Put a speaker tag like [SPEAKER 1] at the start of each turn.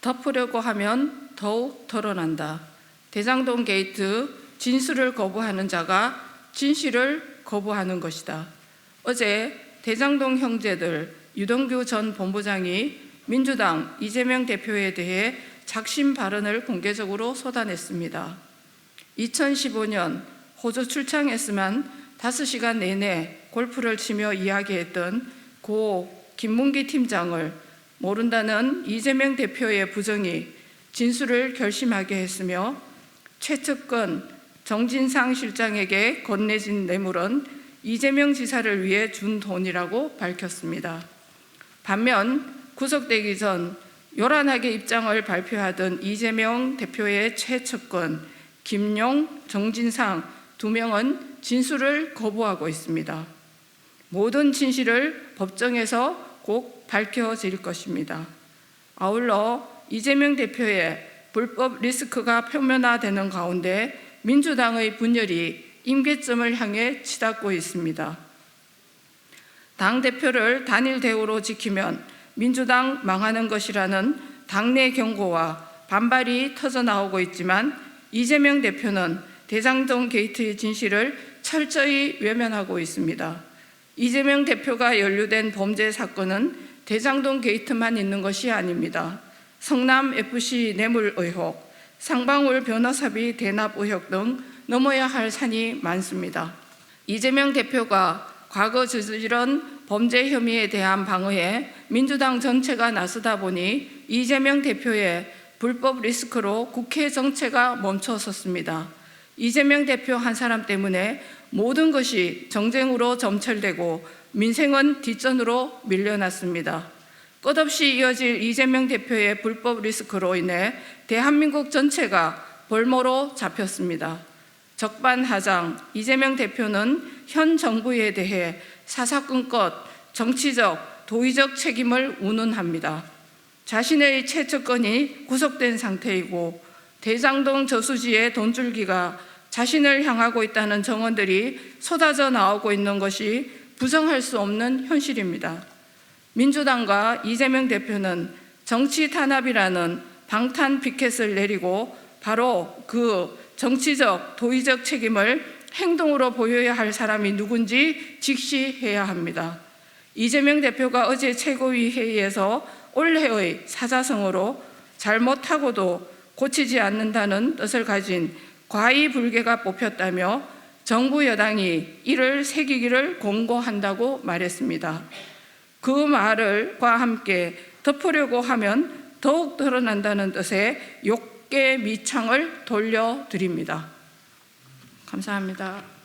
[SPEAKER 1] 덮으려고 하면 더욱 드러난다. 대장동 게이트 진술을 거부하는 자가 진실을 거부하는 것이다. 어제 대장동 형제들 유동규 전 본부장이 민주당 이재명 대표에 대해 작심 발언을 공개적으로 쏟아냈습니다. 2015년 호주 출장했으면 5시간 내내 골프를 치며 이야기했던 고 김문기 팀장을 모른다는 이재명 대표의 부정이 진술을 결심하게 했으며 최측근 정진상 실장에게 건네진 뇌물은 이재명 지사를 위해 준 돈이라고 밝혔습니다. 반면 구속되기 전 요란하게 입장을 발표하던 이재명 대표의 최측근 김용, 정진상 두 명은 진술을 거부하고 있습니다. 모든 진실을 법정에서 꼭 밝혀질 것입니다. 아울러 이재명 대표의 불법 리스크가 표면화되는 가운데 민주당의 분열이 임계점을 향해 치닫고 있습니다. 당 대표를 단일 대우로 지키면 민주당 망하는 것이라는 당내 경고와 반발이 터져 나오고 있지만 이재명 대표는 대장동 게이트의 진실을 철저히 외면하고 있습니다. 이재명 대표가 연루된 범죄 사건은 대장동 게이트만 있는 것이 아닙니다. 성남 FC 뇌물 의혹, 상방울 변호사비 대납 의혹 등 넘어야 할 산이 많습니다. 이재명 대표가 과거 저지른 범죄 혐의에 대한 방어에 민주당 전체가 나서다 보니 이재명 대표의 불법 리스크로 국회 정체가 멈춰섰습니다. 이재명 대표 한 사람 때문에 모든 것이 정쟁으로 점철되고 민생은 뒷전으로 밀려났습니다. 끝없이 이어질 이재명 대표의 불법 리스크로 인해 대한민국 전체가 볼모로 잡혔습니다. 적반하장 이재명 대표는 현 정부에 대해 사사건것 정치적 도의적 책임을 운운합니다. 자신의 최측근이 구속된 상태이고 대장동 저수지의 돈줄기가 자신을 향하고 있다는 정언들이 쏟아져 나오고 있는 것이 부정할 수 없는 현실입니다. 민주당과 이재명 대표는 정치 탄압이라는 방탄 피켓을 내리고 바로 그 정치적 도의적 책임을 행동으로 보여야 할 사람이 누군지 직시해야 합니다. 이재명 대표가 어제 최고위 회의에서 올해의 사자성어로 잘못하고도 고치지 않는다는 뜻을 가진 과의불개가 뽑혔다며 정부 여당이 이를 새기기를 공고한다고 말했습니다. 그 말을과 함께 덮으려고 하면 더욱 드러난다는 뜻의 욕계 미창을 돌려드립니다. 감사합니다.